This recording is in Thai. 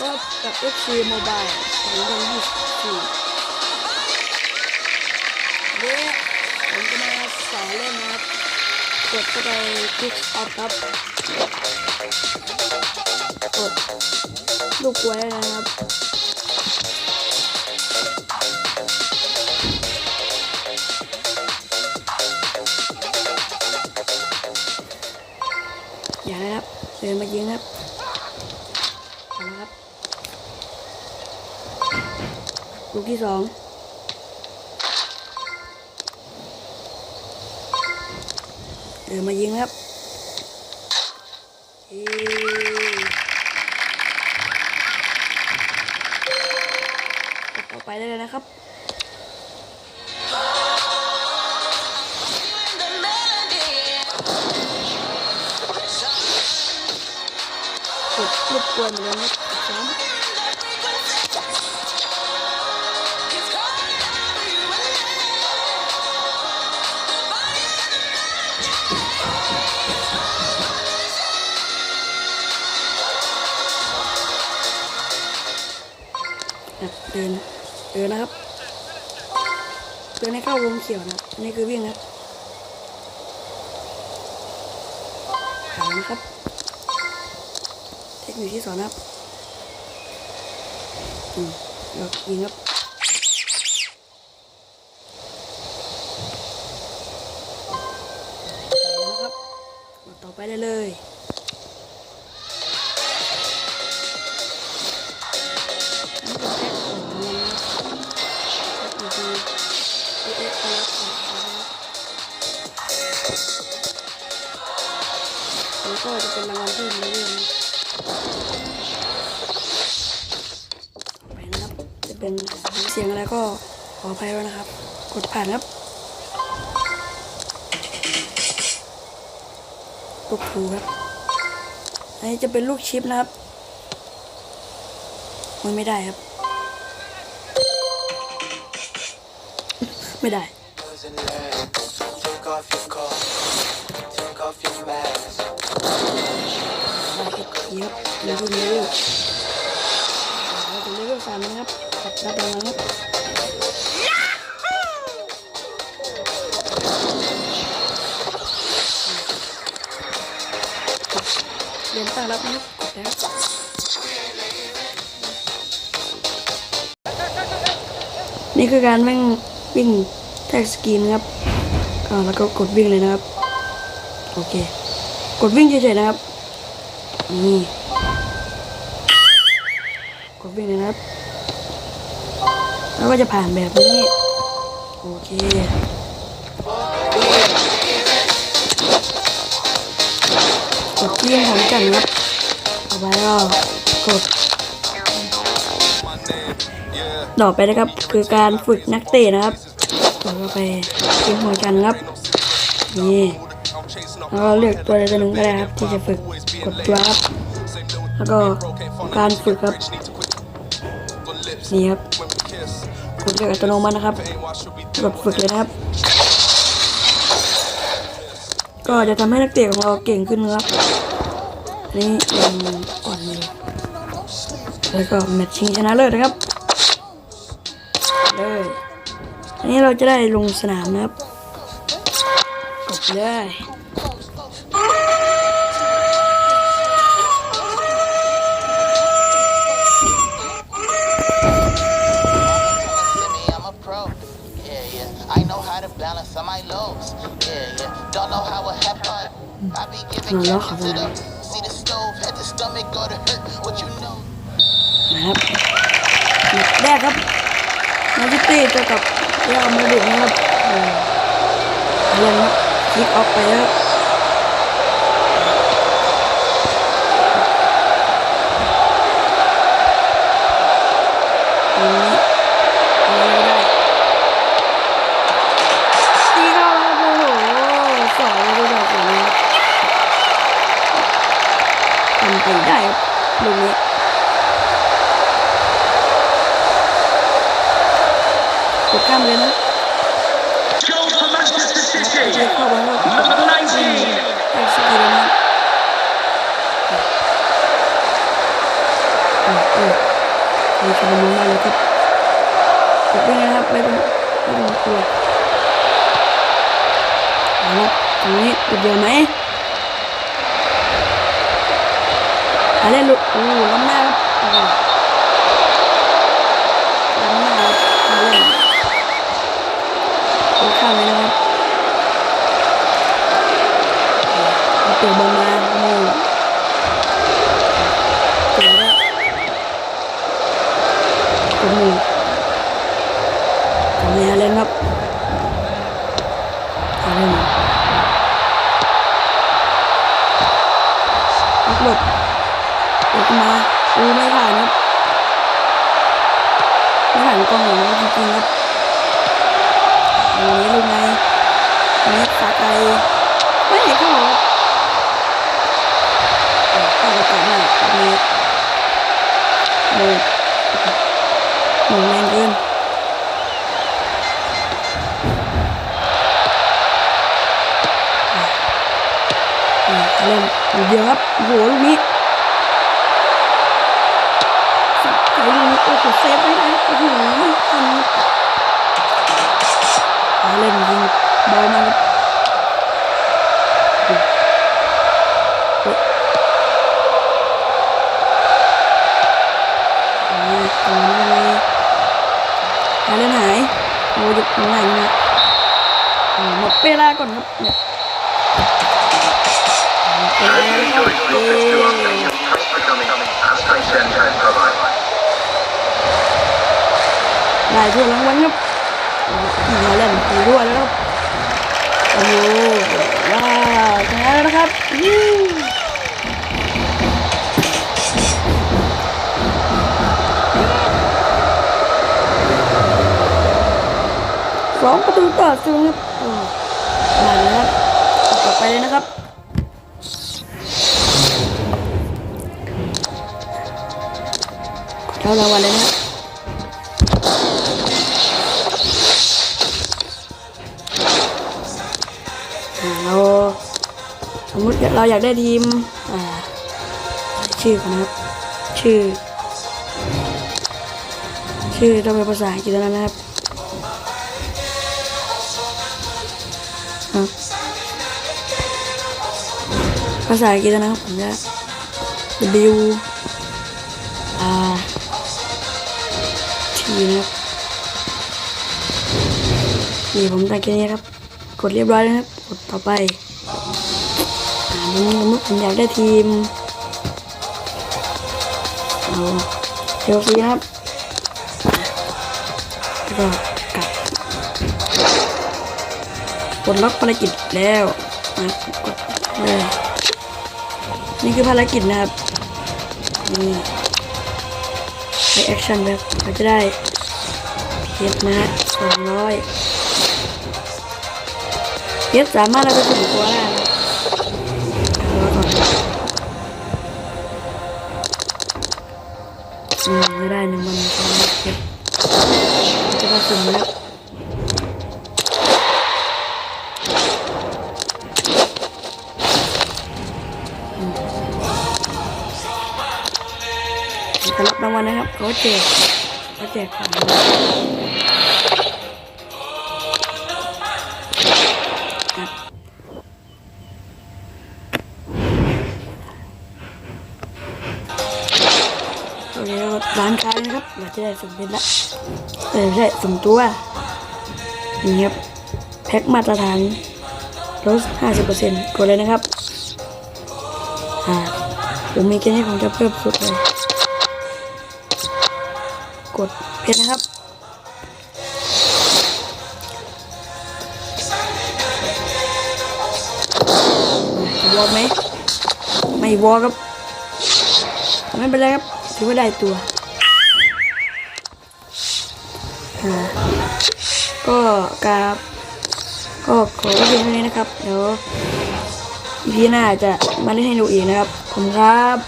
ก็กับ FC Mobile 2024เดี๋ยวผมจะมาสอนเล่นนะครับกดเข้าไปคลิกออฟครับกดลูกไว้นะครับ ที่สองเดินมายิงครับต่อไปได้เลยนะครับกดรบกวนเหมือนกันนะครับ เดินเดินนะครับเดินให้เข้าวงเขียวนะนี่คือวิ่งนะครับหานะครับ เทคนิคที่สอนนะครับอืมแล้วยิงครับเอาละครับต่อไปได้เลย พีเอสเอสนะครับแล้วก็จะเป็นรางวัลที่มาเรื่อยๆไปนะครับ จะเป็นเสียงอะไรก็ขออภัยด้วยนะครับ กดผ่านครับลูกคูครับ อันนี้จะเป็นลูกชิปนะครับมันไม่ได้ครับ ไม่ได้ off your coat. Take off your mask. ได้เอ็กซ์ครับเป็นรุ่นเลเวลเราจะเลเวลสามนะครับขับรับรางวัลครับเรียนตั้งรับนะครับกดแล้วนี่คือการวิ่งวิ่งแท็กสกรีนครับ อ่าแล้วก็กดวิ่งเลยนะครับ โอเค กดวิ่งเฉยๆนะครับ นี่ กดวิ่งเลยนะครับ แล้วก็จะผ่านแบบนี้ โอเคกดที่ของกันครับเอาไว้ก็กด ต่อไปนะครับ คือการฝึกนักเตะนะครับ เข้าไปที่หัวกันครับนี่แล้วก็เลือกตัวใดตัวหนึ่งก็ได้ครับ ที่จะฝึกกดตัวครับ แล้วก็การฝึกครับนี่ครับกดเลือกอัตโนมัตินะครับกดฝึกเลยนะครับ ก็จะทำให้นักเตะของเราเก่งขึ้นครับนนี้ยังอ่อนอยู่แล้วก็แมตช์ชิงชนะเลิศนะครับ อันนี้เราจะได้ลงสนามนะครับกดเลย me, I'm a pro. Yeah, yeah. I know how to balance on my lows. Yeah, yeah. Don't know how it happened. I be giving No, cash no, to the no. see the stove, had the stomach go to hurt. What you know? นะครับแรกครับ นาจิตี้เจอกับ เรียลมาดริดนะครับเออเรียนะคลิกออกไปแล้วตรงนี้เอาไม่ได้ตีเข้าวโอ้โหสองเลยแบบนี้ทำไปได้ลูกนี้ กด ข้ามเลยนะ Goal for Manchester เช็ City. คเข้าไปแล้ว Number 19. ไอ้สกีเลยนะออเออมีชมุนมาเลยครับกดด้นะครับไม่ต้องไม่ต้องกลัวเอาละตรงนี้เดือดไหมอะไรลูกโอ้ล้ำหน้าครับ ไม่ผ่านกล้องหรอกจริงๆครับอันนี้ลูกไงอันนี้ขาไกลไม่เห็นเข้าครับข้าไก่อนหน้าอันนี้โมงโมงแรงเกินเริ่มเดี๋ยวครับโหลูกนี้สับไก่ลูกนี้โอ้โหเซฟไว้ โอ้โหไม่ทันครับอ่าเล่นยิงบอลมาครับโอ้โหอ่าตรงนี้ยังไงอ่าเล่นหายโอ้ยหยุดตรงไหนเนี่ยอ่าหมดเวลาก่อนครับเนี่ย As you enjoy ได้ถ้วยรางวัลครับมาเล่นไปด้วยแล้วครับโอ้โหว้าวชนะแล้วนะครับสองประตูต่อศูนย์ครับมาเลยครับต่อไปเลยนะครับเท่ารางวัลเลยนะครับ เราอยากได้ทีมชื่อก่อนนะครับ ชื่อ ชื่อต้องเป็นภาษาอังกฤษเท่านั้นะครับภาษาอังกฤษนั้นครับผมจะ W R T นะครับนี่ผมตั้งแค่นี้ครับ กดเรียบร้อยแล้วนะครับ กดต่อไป ผมสมมติผมอยากได้ทีมเอาเชลซีครับแล้วก็กลับกดล็อกภารกิจแล้วนะกดเลยนี่คือภารกิจนะครับนี่ใช้แอคชั่นแบบเราจะได้เพชรนะฮะสองร้อยเพชรสามารถเอาไปถึงตัวได้ อืมไม่ได้หนึ่งวันสองร้อยเพชรจะมาสุ่มแล้วจะรับรางวัลนะครับเขาแจกเขาแจกของ ครับร้านค้านะครับเราจะได้สุ่มเพชรละเออไม่ใช่สุ่มตัวนี่ครับแพ็คมาตรฐานลด50%กดเลยนะครับอ่าผมมีแค่นี้ผมจะเพิ่มสุดเลยกดเพชรนะครับวอลไหมไม่วอลครับไม่เป็นไรครับถือว่าได้ตัว ก็กราบก็ขอเพียงเท่านี้นะครับ เดี๋ยวพีหน้าจะมาเล่นให้ดูอีกนะครับ ผมครับ